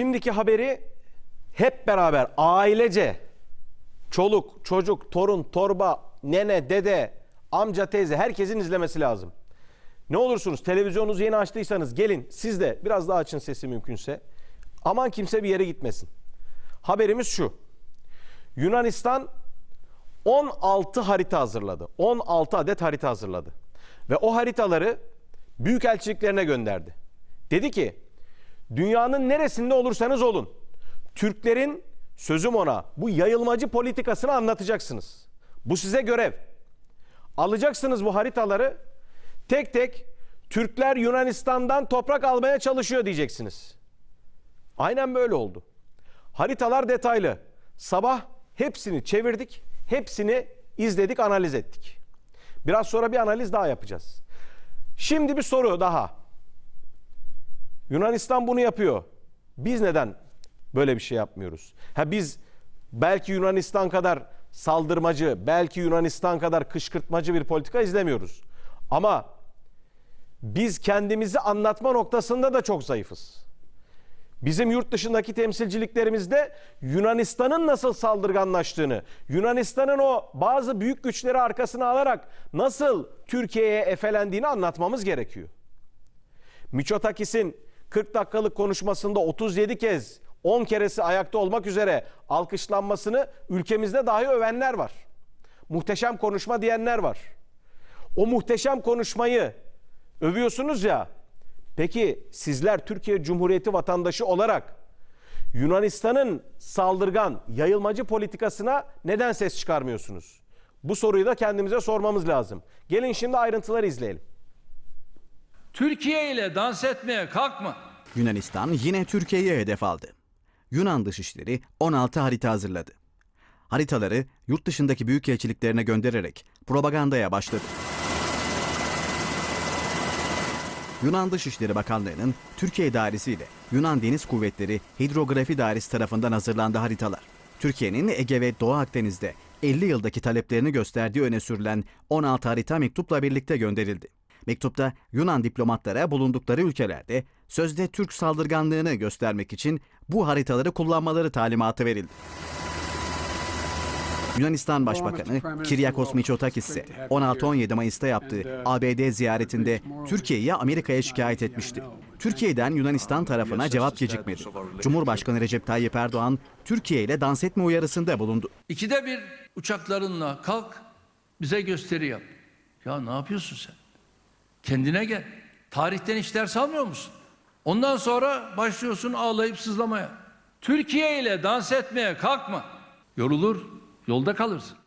Şimdiki haberi hep beraber ailece çoluk, çocuk, torun, torba, nene, dede, amca, teyze herkesin izlemesi lazım. Ne olursunuz televizyonunuzu yeni açtıysanız gelin siz de biraz daha açın sesi mümkünse. Aman kimse bir yere gitmesin. Haberimiz şu. Yunanistan 16 harita hazırladı. 16 adet harita hazırladı. Ve o haritaları büyükelçiliklerine gönderdi. Dedi ki dünyanın neresinde olursanız olun Türklerin sözüm ona bu yayılmacı politikasını anlatacaksınız. Bu size görev. Alacaksınız bu haritaları tek tek Türkler Yunanistan'dan toprak almaya çalışıyor diyeceksiniz. Aynen böyle oldu. Haritalar detaylı. Sabah hepsini çevirdik, hepsini izledik, analiz ettik. Biraz sonra bir analiz daha yapacağız. Şimdi bir soru daha. Yunanistan bunu yapıyor. Biz neden böyle bir şey yapmıyoruz? Ha biz belki Yunanistan kadar saldırmacı, belki Yunanistan kadar kışkırtmacı bir politika izlemiyoruz. Ama biz kendimizi anlatma noktasında da çok zayıfız. Bizim yurt dışındaki temsilciliklerimizde Yunanistan'ın nasıl saldırganlaştığını, Yunanistan'ın o bazı büyük güçleri arkasına alarak nasıl Türkiye'ye efelendiğini anlatmamız gerekiyor. Miçotakis'in 40 dakikalık konuşmasında 37 kez 10 keresi ayakta olmak üzere alkışlanmasını ülkemizde dahi övenler var. Muhteşem konuşma diyenler var. O muhteşem konuşmayı övüyorsunuz ya. Peki sizler Türkiye Cumhuriyeti vatandaşı olarak Yunanistan'ın saldırgan, yayılmacı politikasına neden ses çıkarmıyorsunuz? Bu soruyu da kendimize sormamız lazım. Gelin şimdi ayrıntıları izleyelim. Türkiye ile dans etmeye kalkma. Yunanistan yine Türkiye'ye hedef aldı. Yunan Dışişleri 16 harita hazırladı. Haritaları yurt dışındaki büyükelçiliklerine göndererek propagandaya başladı. Yunan Dışişleri Bakanlığı'nın Türkiye Dairesi ile Yunan Deniz Kuvvetleri Hidrografi Dairesi tarafından hazırlandı haritalar. Türkiye'nin Ege ve Doğu Akdeniz'de 50 yıldaki taleplerini gösterdiği öne sürülen 16 harita mektupla birlikte gönderildi. Mektupta Yunan diplomatlara bulundukları ülkelerde sözde Türk saldırganlığını göstermek için bu haritaları kullanmaları talimatı verildi. Yunanistan Başbakanı Kiryakos Mitsotakis ise 16-17 Mayıs'ta yaptığı ABD ziyaretinde Türkiye'yi Amerika'ya şikayet etmişti. Türkiye'den Yunanistan tarafına cevap gecikmedi. Cumhurbaşkanı Recep Tayyip Erdoğan Türkiye ile dans etme uyarısında bulundu. İkide bir uçaklarınla kalk bize gösteri yap. Ya ne yapıyorsun sen? Kendine gel. Tarihten hiç ders almıyor musun? Ondan sonra başlıyorsun ağlayıp sızlamaya. Türkiye ile dans etmeye kalkma. Yorulur, yolda kalırsın.